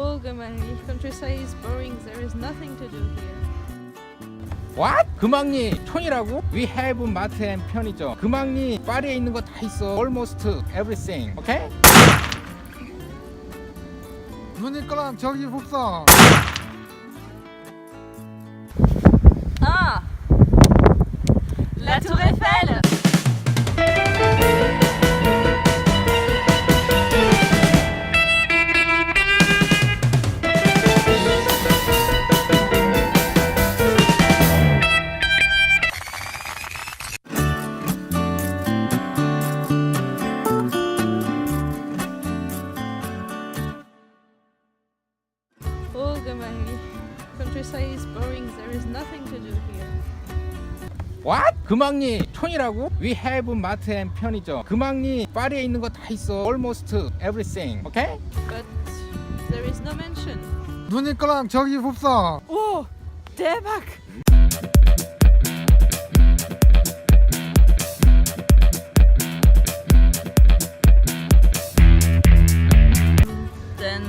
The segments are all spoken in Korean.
Gemangli. Countryside is boring. There is nothing to do here. What? 금왕리 촌이라고? We have 마트 앤 편의점. 금왕리 파리에 있는 거 다 있어. Almost everything. Okay? 거랑 저기 복사 Ah La Tour Eiffel Oh, Gemangli. Countryside is boring. There is nothing to do here. What? 금왕리 촌이라고? We have 마트 앤 편의점. 금왕리 파리에 있는 거 다 있어. Almost everything. Okay? But there is no mention. 눈이 거랑 저기 복사 Oh 대박 Then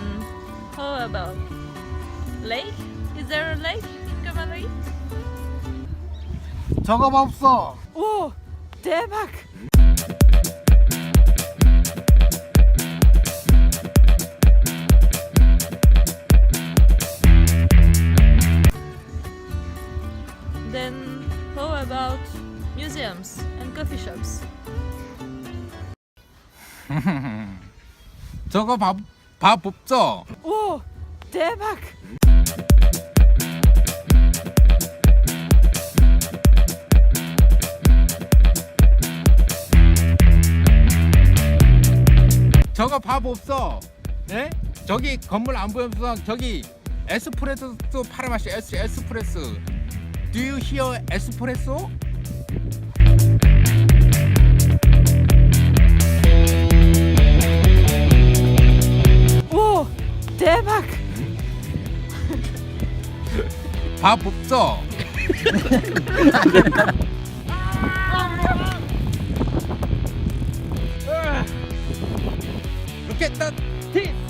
how about lake? Is there a lake in Gamali? 저거 없어 Oh 대박 Then how about museums and coffee shops? 저거 밥, 밥 없죠? Oh 대박 저거 밥 없어. 네? 저기 건물 안 보여서 저기 에스프레소도 팔아 마시 에스 에스프레소. Do you hear 에스프레소? 밥 없어. Look at that teeth.